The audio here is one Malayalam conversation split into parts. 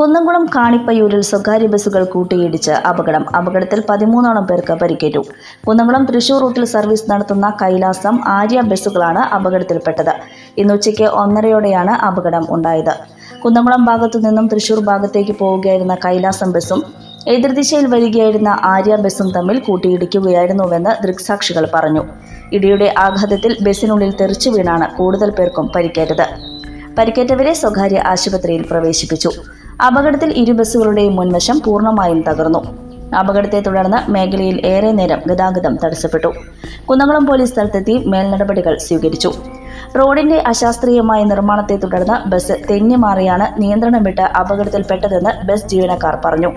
കുന്നംകുളം കാണിപ്പയ്യൂരിൽ സ്വകാര്യ ബസ്സുകൾ കൂട്ടിയിടിച്ച് അപകടം. അപകടത്തിൽ പതിമൂന്നോളം പേർക്ക് പരിക്കേറ്റു കുന്നംകുളം തൃശൂർ റൂട്ടിൽ സർവീസ് നടത്തുന്ന കൈലാസം ആര്യ ബസ്സുകളാണ് അപകടത്തിൽപ്പെട്ടത്. ഇന്ന് ഉച്ചയ്ക്ക് ഒന്നരയോടെയാണ് അപകടം ഉണ്ടായത്. കുന്നംകുളം ഭാഗത്തു നിന്നും തൃശൂർ ഭാഗത്തേക്ക് പോവുകയായിരുന്ന കൈലാസം ബസ്സും എതിർദിശയിൽ വരികയായിരുന്ന ആര്യ ബസ്സും തമ്മിൽ കൂട്ടിയിടിക്കുകയായിരുന്നുവെന്ന് ദൃക്സാക്ഷികൾ പറഞ്ഞു. ഇടിയുടെ ആഘാതത്തിൽ ബസ്സിനുള്ളിൽ തെറിച്ചു വീണാണ് കൂടുതൽ പേർക്കും പരിക്കേറ്റത്. പരിക്കേറ്റവരെ സ്വകാര്യ ആശുപത്രിയിൽ പ്രവേശിപ്പിച്ചു. അപകടത്തിൽ ഇരു ബസ്സുകളുടെയും മുൻവശം പൂർണമായും തകർന്നു. അപകടത്തെ തുടർന്ന് മേഖലയിൽ ഏറെ നേരം ഗതാഗതം തടസ്സപ്പെട്ടു. കുന്നംകുളം പോലീസ് സ്ഥലത്തെത്തി മേൽനടപടികൾ സ്വീകരിച്ചു. റോഡിന്റെ അശാസ്ത്രീയമായ നിർമ്മാണത്തെ തുടർന്ന് ബസ് തെന്നിമാറിയാണ് നിയന്ത്രണം വിട്ട് അപകടത്തിൽപ്പെട്ടതെന്ന് ബസ് ജീവനക്കാർ പറഞ്ഞു.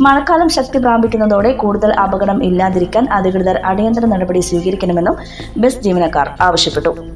മഴക്കാലം ശക്തി പ്രാപിക്കുന്നതോടെ കൂടുതൽ അപകടം ഇല്ലാതിരിക്കാൻ അധികൃതർ അടിയന്തര നടപടി സ്വീകരിക്കണമെന്നും ബസ് ജീവനക്കാർ ആവശ്യപ്പെട്ടു.